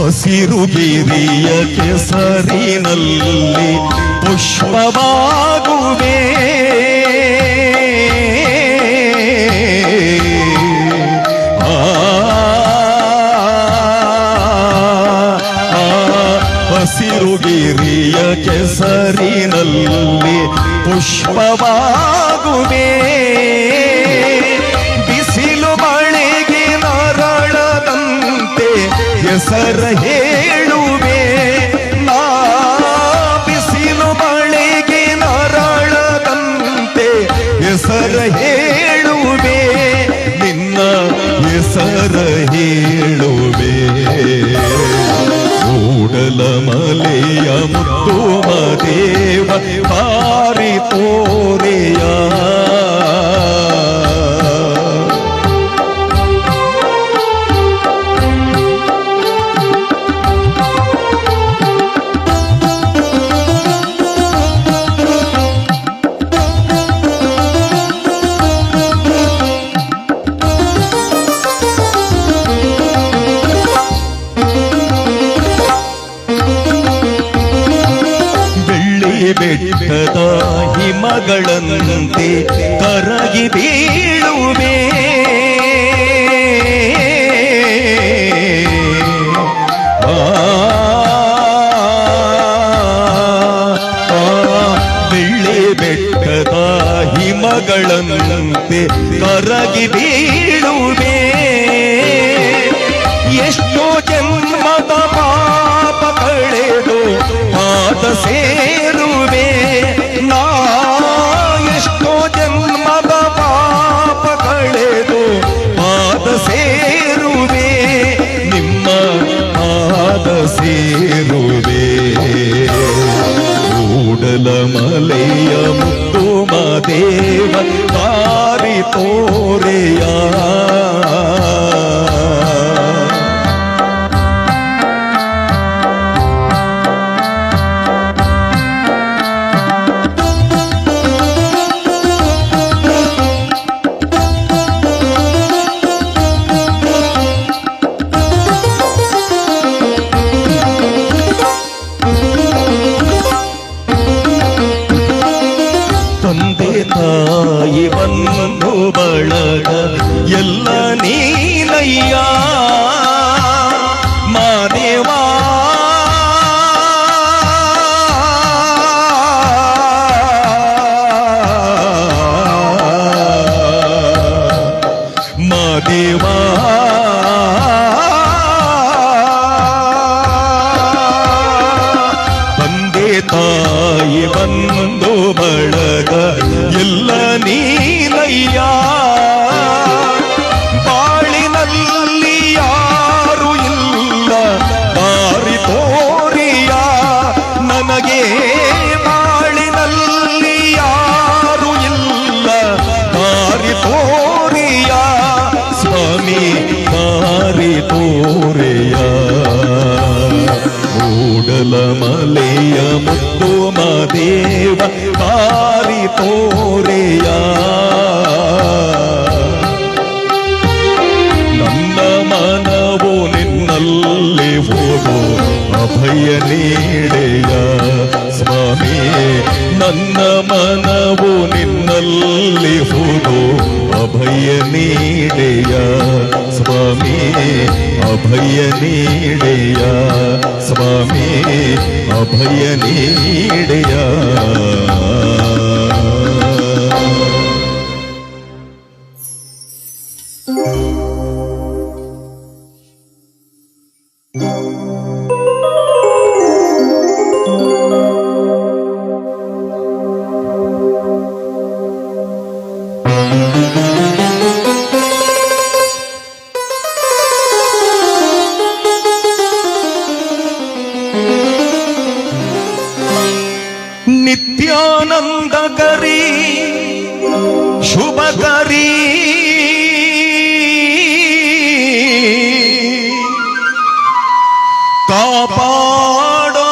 ಹಸಿರು ಗಿರಿಯ ಕೆಸರಿನಲ್ಲಿ ಪುಷ್ಪವಾಗುವೆ ಹಸಿರು ಗಿರಿಯ ಕೆಸರಿನಲ್ಲಿ ಪುಷ್ಪವಾಗುವೆ ಹೆಸರ ಹೇಳುವೆ. ನಾ ಬಿಸಿಲು ಬಳಿಗೆ ನರಳದಂತೆ ಹೆಸರ ಹೇಳುವೆ. ನಿನ್ನ ಹೆಸರ ಹೇಳುವೆ. ಕೂಡಲ ಮಲೆಯ ಮುತ್ತು ಮದೇವ ಪಾರಿ ಬೆಟ್ಟದ ಹಿಮಗಳಂತೆ ಕರಗಿ ಬೀಳುವೆ. ಬೆಳ್ಳಿ ಬೆಟ್ಟದ ಹಿಮಗಳಂತೆ ಕರಗಿ ಬೀಳುವೆ. ಮಲೆಯ ಮುತ್ತು ಮಾದೇವ ತಾರಿ ತೋರೆಯ చల్ల నీలయ్యా. ದಾರಿ ತೋರೆಯ. ನನ್ನ ಮನವು ನಿನ್ನಲ್ಲಿ ಹೋಗೋ ಅಭಯ ನೀಡೆಯ. ಸ್ವಾಮಿ ನನ್ನ ಮನವು ನಿನ್ನಲ್ಲಿ ಹೋಗೋ അഭയമീടയ സ്വാമി അഭയമീടയ സ്വാമി അഭയമീടയ ಸ್ವಾಮಿ ಅಭಯ ನೀಡೆಯ ನಿತ್ಯಾನಂದಕರಿ ಶುಭಕರಿ ಕಾಪಾಡೋ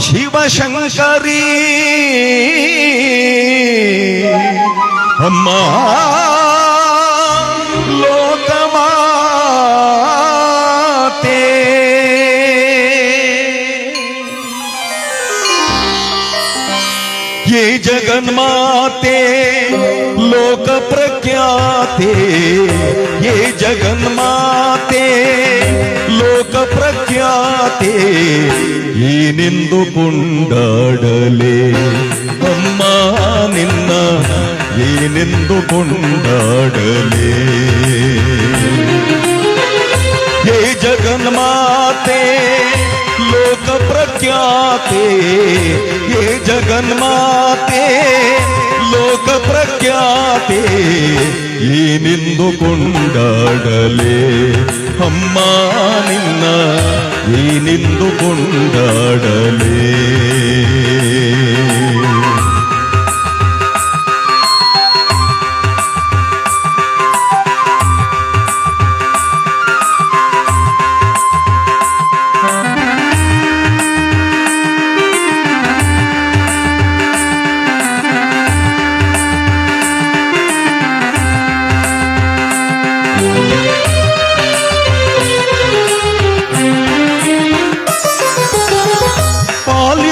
ಶಿವಶಂಕರಿ ಅಮ್ಮ శ్రీ జగన్మాతే లోక ప్రఖ్యాతే ఏ జగన్మాతే లోక ప్రఖ్యాతే ఈ నిందు నిందుకుండాడలే అమ్మా నిన్న ఈ నిందు నిందుకుండాడలే ఏ జగన్మాతే प्रख्याते ये जगन्माते లోక ప్రఖ్యాతే ఈ నిందుకుండాడలే అమ్మా నిన్న ఈ నిందుకుండాడలే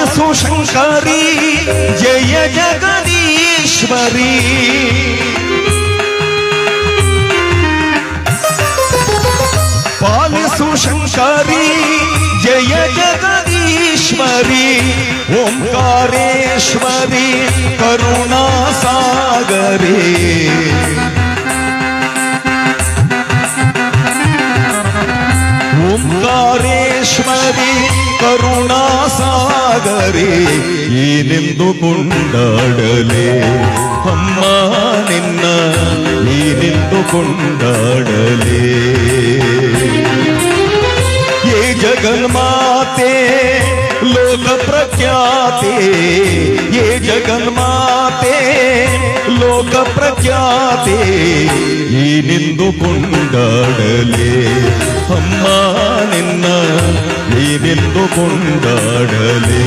सुशंकरी जय जगदीश्वरी। पाल सुशंकरी जय जगदीश्वरी ओंकारेश्वरी करुणा सागरी। ओंकारेश्वरी करुणा ಸಾಗರೇ ಏನೆಂದುಕೊಂಡಾಡಲೇ ಅಮ್ಮ ನಿನ್ನ ಏನೆಂದುಕೊಂಡಾಡಲೇ ಏ ಜಗನ್ಮಾತೆ ಲೋಕ ಪ್ರಖ್ಯಾತೆ ಏ ಜಗನ್ಮಾ ಲೋಕ ಪ್ರಖ್ಯಾತೆ ಏನೆಂದು ಕೊಂಡಾಡಲೆ ಅಮ್ಮ ನಿನ್ನ ಏನೆಂದು ಕೊಂಡಾಡಲೆ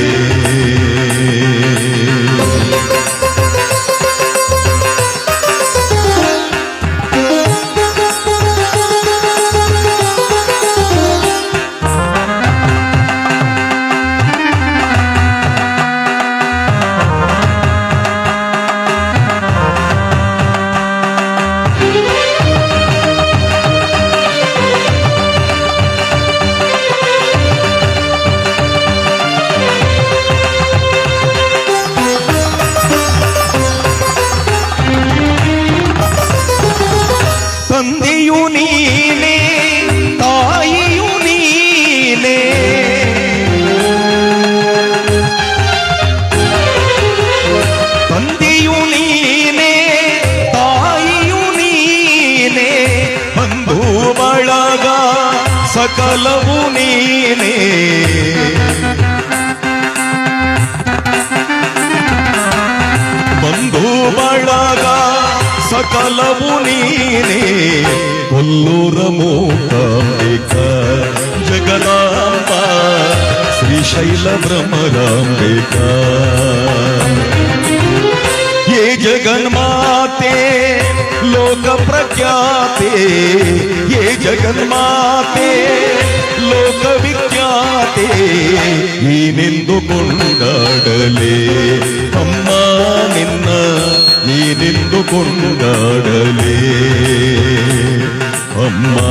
సకలము నీనే. బంధు బంధువళగ సకలవు నీనే. కొల్లూరమూకాంబిక జగదాంబ శ్రీశైల బ్రహ్మరాంబిక जगन्माते लोक प्रख्याते ये जगन्माते లోక విఖ్యాతే నేనెందు కొండాడలే అమ్మా నిన్న నేనెందు కొండాడలే అమ్మా